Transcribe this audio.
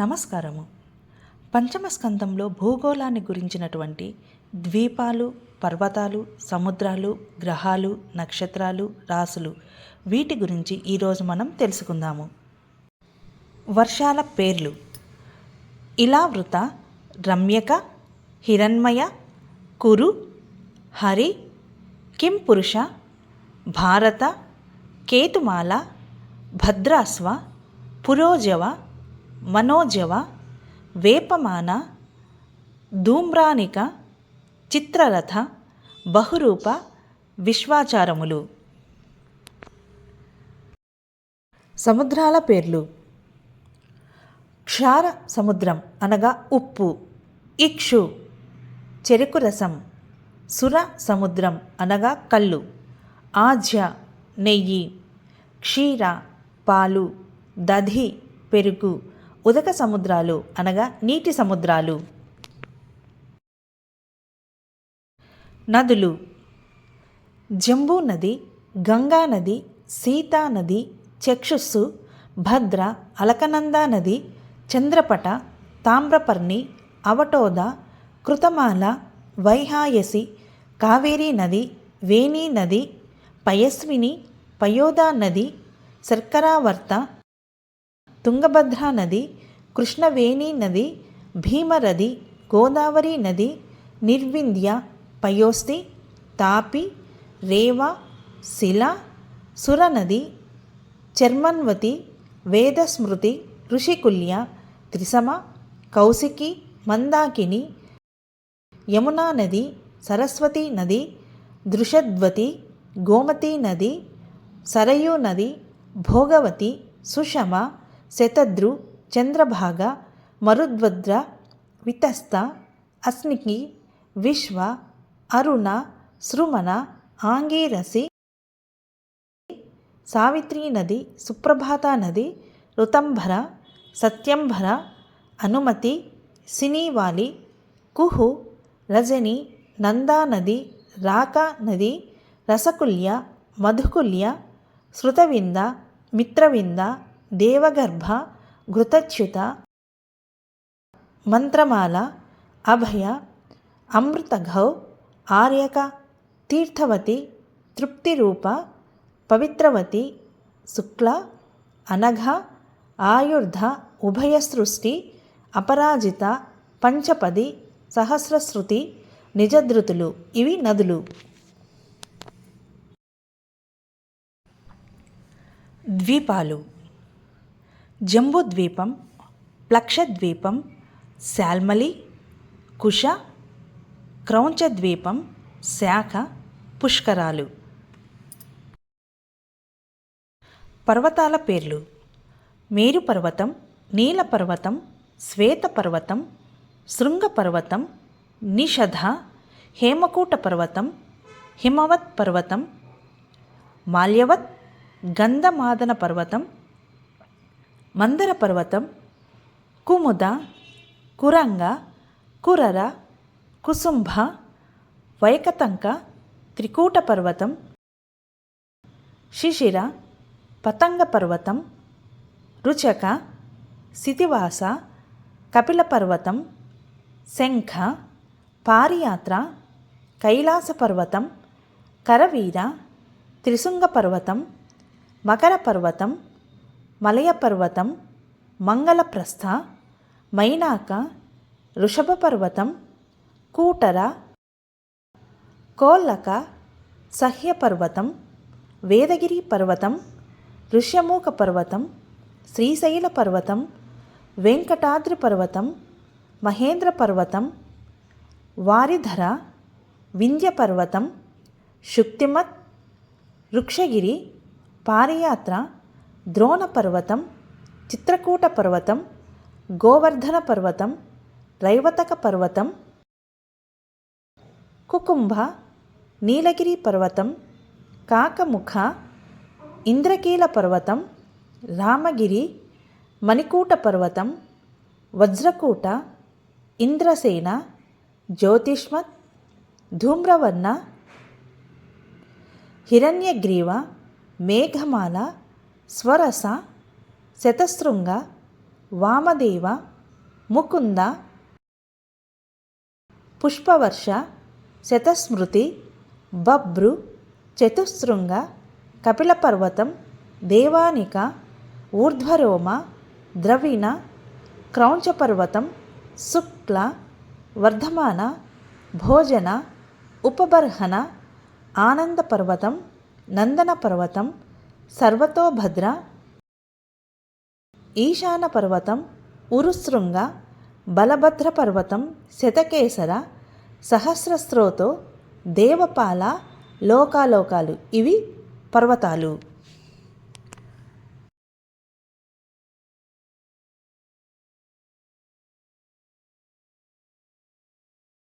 నమస్కారము. పంచమ స్కందంలో భూగోళాన్ని గురించినటువంటి ద్వీపాలు పర్వతాలు సముద్రాలు గ్రహాలు నక్షత్రాలు రాసులు వీటి గురించి ఈరోజు మనం తెలుసుకుందాము. వర్షాల పేర్లు. ఇలావృత రమ్యక హిరణ్మయ కురు హరి కిం పురుష భారత కేతుమాల భద్రాస్వ పురోజవ మనోజవ వేపమాన ధూమ్రానిక చిత్రరథ బహురూప విశ్వాచారములు. సముద్రాల పేర్లు. క్షార సముద్రం అనగా ఉప్పు ఇక్షు. చెరుకు రసం సుర సముద్రం అనగా కళ్ళు. ఆజ్య నెయ్యి. క్షీర పాలు. దధి పెరుగు. ఉదక సముద్రాలు అనగా నీటి సముద్రాలు. నదులు జంబూ నది గంగా నది సీతా నది చక్షుస్సు భద్ర అలకనంద నది చంద్రపట తామ్రపర్ణి అవటోద కృతమాల వైహాయసి కావేరీ నది వేణీ నది పయస్విని పయోదా నది శర్కరావర్త తుంగభద్రా నది కృష్ణవేణి నది భీమరది గోదావరి నది నిర్వింధ్య పయోస్తి తాపి రేవ శిల సురనది చర్మన్వతి వేదస్మృతి ఋషికుల్య త్రిసమ కౌశికి మందాకిని యమునా నది సరస్వతి నది దృషద్వతి గోమతి నది సరయూ నది భోగవతి సుషమ శతద్రు ಚಂದ್ರಭಾಗ, ಮರುದ್ವದ್ರ, ವಿತಸ್ತ, ಅಸ್ನಿಕಿ, ವಿಶ್ವ, ಅರುಣ, ಸೃಮನ, ಆಂಗೀರಸಿ, ಸಾವಿತ್ರಿ ನದಿ, ಸುಪ್ರಭಾತ ನದಿ ಋತಂಭರ ಸತ್ಯಂಭರ, ಅನುಮತಿ, ಸಿನಿವಾಲಿ, ಕುಹು, ರಜನಿ, ನಂದಾ ನದಿ, ರಾಕ ನದಿ, ರಸಕುಲ್ಯ, ಮಧುಕುಲ್ಯ ಶ್ರುತವಿಂದ ಮಿತ್ರವಿಂದ, ದೇವಗರ್ಭ ఘృతచ్యుత మంత్రమాల అభయ అమృతఘౌ ఆర్యక తీర్థవతి తృప్తిరూప పవిత్రవతి శుక్ల అనఘ ఆయుర్ధ ఉభయసృష్టి అపరాజిత పంచపది సహస్రశ్రుతి నిజధృతులు. ఇవి నదులు. ద్వీపాలు. జంబూద్వీపం ప్లక్షద్వీపం శాల్మలి కుష క్రౌంచద్వీపం శాఖ పుష్కరాలు. పర్వతాల పేర్లు. మేరు పర్వతం నీల పర్వతం శ్వేత పర్వతం శృంగ పర్వతం నిషధ హేమకూట పర్వతం హిమవత్ పర్వతం మాల్యవత్ గంధమాదన పర్వతం మందర పర్వతం కుముద కురంగ కురర కుసుంభ వైకతంక త్రికూట పర్వతం శిశిర పతంగ పర్వతం రుచక సితివాస కపిల పర్వతం శంఖ పారియాత్ర కైలాస పర్వతం కరవీర త్రిశృంగ పర్వతం మకర పర్వతం మలయపర్వతం మంగళప్రస్థ మైనాక ఋషభపర్వతం కూటర కోల్లక సహ్యపర్వతం వేదగిరి పర్వతం ఋష్యమూక పర్వతం శ్రీశైల పర్వతం వెంకటాద్రి పర్వతం మహేంద్ర పర్వతం వారిధర వింధ్య పర్వతం శుక్తిమత్ వృక్షగిరి పారయాత్ర ద్రోణ పర్వతం చిత్రకూట పర్వతం గోవర్ధన పర్వతం రైవతక పర్వతం కుకుంభ నీలగిరి పర్వతం కాకముఖ ఇంద్రకీల పర్వతం రామగిరి మణికూట పర్వతం వజ్రకూట ఇంద్రసేన జ్యోతిష్మత్ ధూమ్రవర్ణ హిరణ్యగ్రీవ మేఘమాల స్వరస శతశృంగ వామదేవ ముకుంద పుష్పవర్ష శతస్మృతి బబ్రు చతుశృంగ కపిలపర్వతం దేవానిక ఊర్ధ్వరోమ ద్రవిణ క్రౌంచపర్వతం శుక్ల వర్ధమాన భోజన ఉపబర్హన ఆనందపర్వతం నందనపర్వతం సర్వతోభద్ర ఈశాన పర్వతం ఉరుశృంగ బలభద్ర పర్వతం శతకేసర సహస్రస్రోతో దేవపాల లోకాలోకాలు. ఇవి పర్వతాలు.